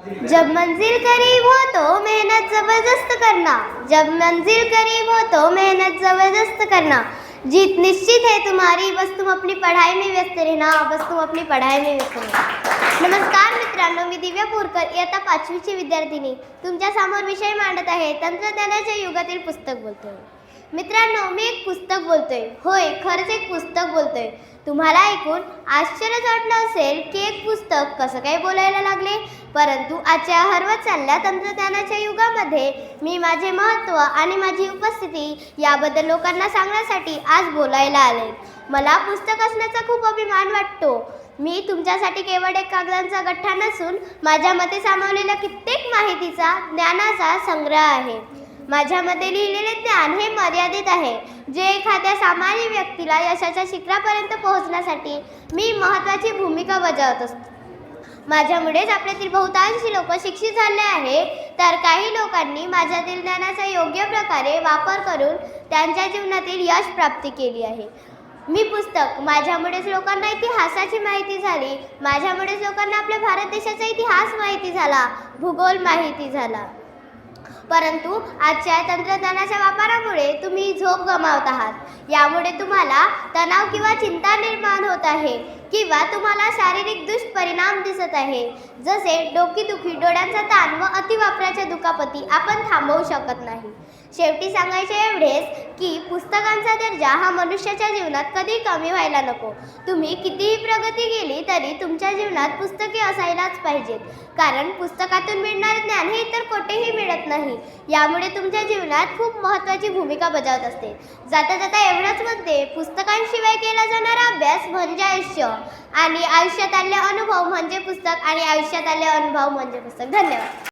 जब मंजिल करीब हो तो मेहनत जबरदस्त करना। जब मंजिल करीब हो तो मेहनत जबरदस्त करना। जीत निश्चित है तुम्हारी बस तुम अपनी पढ़ाई में व्यस्त रहना बस तुम अपनी पढ़ाई में व्यस्त रहना। नमस्कार मित्रांनो मी दिव्या बोरकर इयत्ता पाचवीची विद्यार्थिनी। तुमच्यासमोर विषय मांडत आहे तंत्रज्ञानाच्या युगातील पुस्तक बोलतो मित्रांनो मी एक पुस्तक बोलतोय. होय खरंच एक पुस्तक बोलतोय. तुम्हाला ऐकून आश्चर्यच वाटलं असेल की एक पुस्तक कसं काय बोलायला लागले? परंतु आजच्या हरवत चालल्या तंत्रज्ञानाच्या युगामध्ये मी माझे महत्त्व आणि माझी उपस्थिती याबद्दल लोकांना सांगण्यासाठी आज बोलायला आले. मला पुस्तक असण्याचा खूप अभिमान वाटतो. मी तुमच्यासाठी केवळ एक कागदांचा गठ्ठा नसून माझ्या मते सामावलेल्या कित्येक माहितीचा ज्ञानाचा संग्रह आहे. माझ्यामध्ये लिहिलेले ज्ञान हे मर्यादित आहे. जे एखाद्या सामान्य व्यक्तीला यशाच्या शिखरापर्यंत पोहोचण्यासाठी मी महत्त्वाची भूमिका बजावत असतो. माझ्यामुळेच आपल्यातील बहुतांशी लोक शिक्षित झाले आहे. तर काही लोकांनी माझ्यातील ज्ञानाचा योग्य प्रकारे वापर करून त्यांच्या जीवनातील यश प्राप्ती केली आहे. मी पुस्तक माझ्यामुळेच लोकांना इतिहासाची माहिती झाली. माझ्यामुळेच लोकांना आपल्या भारत देशाचा इतिहास माहिती झाला. भूगोल माहिती झाला. परंतु आजच्या तंत्रज्ञानाच्या वापरामुळे तुम्ही झोप गमावत आहात. यामुळे तुम्हाला तणाव किंवा चिंता निर्माण होत आहे किंवा तुम्हाला शारीरिक दुष्परिणाम दिसत आहे. जसे डोकीदुखी डोळ्यांचा ताण व अतिवापराच्या दुखापती आपण थांबवू शकत नाही. शेवटी सांगायचे एवढेच की पुस्तकांचा दर्जा हा मनुष्याच्या जीवनात कधी कमी व्हायला नको. तुम्ही कितीही प्रगती केली तरी तुमच्या जीवनात पुस्तके असायलाच पाहिजेत. कारण पुस्तकातून मिळणारे ज्ञान हे इतर कोठेही नाही. यामुळे तुमच्या जीवनात खूप महत्त्वाची भूमिका बजावत असते. जाता जाता एवढंच म्हणते पुस्तकांशिवाय केला जाणारा अभ्यास म्हणजे आयुष्य. आणि आयुष्यात आले अनुभव म्हणजे पुस्तक आणि आयुष्यात आले अनुभव म्हणजे पुस्तक. धन्यवाद.